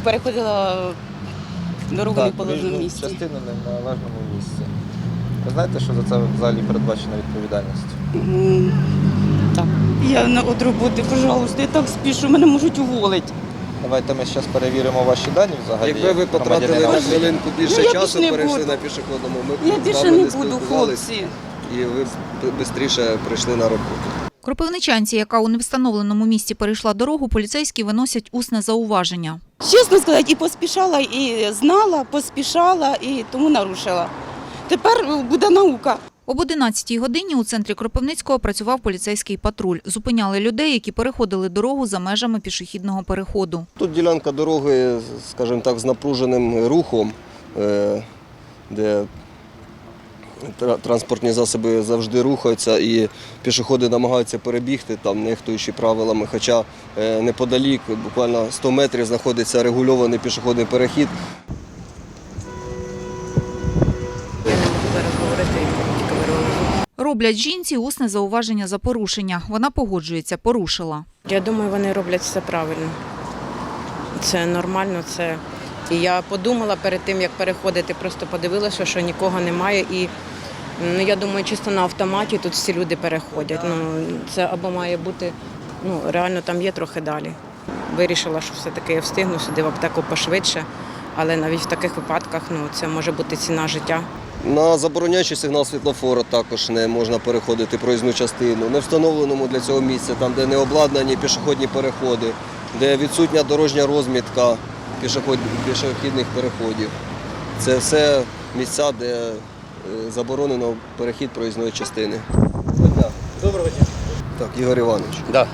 переходила дорогу в Так, неположеному місці. частину не в належному місці. Ви знаєте, що за це взагалі передбачена відповідальність? М, Так. Я на от роботи, пожалуйста, я так спішу, мене можуть уволити. Давайте ми зараз перевіримо ваші дані взагалі. Якби ви потратили на хвилинку більше Ну, часу, більше перейшли буду. на пішохідному, ми б Я з більше не не буду, хлопці. і ви швидше прийшли на роботу. Кропивничанці, яка у невстановленому місці перейшла дорогу, поліцейські виносять усне зауваження. Чесно сказати, і поспішала, і знала, поспішала, і тому нарушила. Тепер буде наука. Об 11-й годині у центрі Кропивницького працював поліцейський патруль. Зупиняли людей, які переходили дорогу за межами пішохідного переходу. Тут ділянка дороги, скажімо так, з напруженим рухом, е, де транспортні засоби завжди рухаються і пішоходи намагаються перебігти, там, нехтуючи правилами. Хоча е, неподалік, буквально 100 метрів, знаходиться регульований пішохідний перехід. Роблять жінці усне зауваження за порушення. Вона погоджується, порушила. Я думаю, вони роблять все правильно. Це нормально, це. І я подумала перед тим, як переходити, просто подивилася, що нікого немає. І ну, я думаю, чисто на автоматі тут всі люди переходять. Ну, це або має бути, ну, реально там є трохи далі. Вирішила, що все-таки я встигну сюди в аптеку пошвидше, але навіть в таких випадках ну, це може бути ціна життя. На забороняючий сигнал світлофора також не можна переходити проїзну частину. Не встановленому для цього місця, там, де не обладнані пішохідні переходи, де відсутня дорожня розмітка пішохідних переходів. Це все місця, де заборонено перехід проїзної частини. Доброго дня. Так, Ігор Іванович. Да.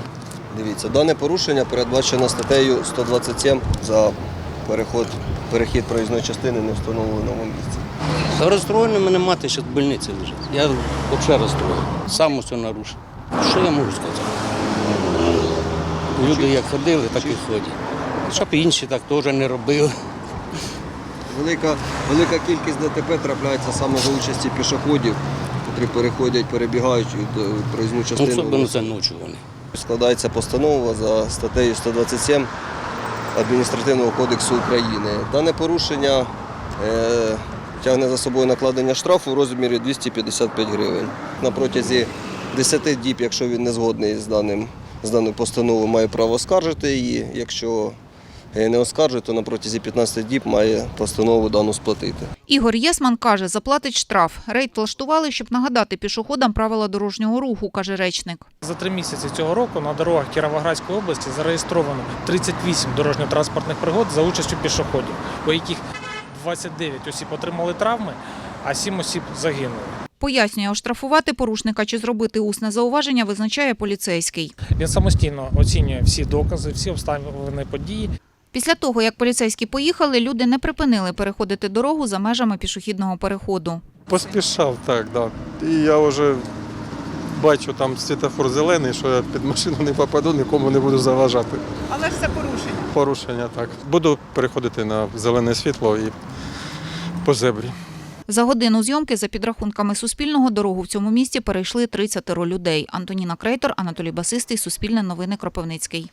Дивіться, дане порушення передбачено статтею 127 за переход, перехід проїзної частини не встановленому місці. Та розстроєний мене мати ще в больниці лежить. Я взагалі розстроєний. Сам усе нарушив. Що я можу сказати? Люди як ходили, так і ходять. Щоб інші так теж не робили. Велика, велика кількість ДТП трапляється саме за участі пішоходів, які переходять, перебігають е, проїзну частину. Особливо це ночі вони. Складається постанова за статтею 127 Адміністративного кодексу України. Дане порушення е, тягне за собою накладення штрафу у розмірі 255 гривень. На протязі 10 діб, якщо він не згодний з, даним, з даною постановою, має право оскаржити її. Якщо не оскаржує, то на протязі 15 діб має постанову дану сплатити. Ігор Єсман каже, заплатить штраф. Рейд влаштували, щоб нагадати пішоходам правила дорожнього руху, каже речник. За три місяці цього року на дорогах Кіровоградської області зареєстровано 38 дорожньо-транспортних пригод за участю пішоходів, у яких 29 осіб отримали травми, а 7 осіб загинули. Пояснює, оштрафувати порушника чи зробити усне зауваження визначає поліцейський. Він самостійно оцінює всі докази, всі обставини події. Після того, як поліцейські поїхали, люди не припинили переходити дорогу за межами пішохідного переходу. Поспішав, так, да. І я вже бачу там світофор зелений, що я під машину не попаду, нікому не буду заважати. Але ж це порушення. Порушення так. Буду переходити на зелене світло і по зебрі. За годину зйомки, за підрахунками Суспільного, дорогу в цьому місті перейшли 30 людей. Антоніна Крейтор, Анатолій Басистий, Суспільне новини Кропивницький.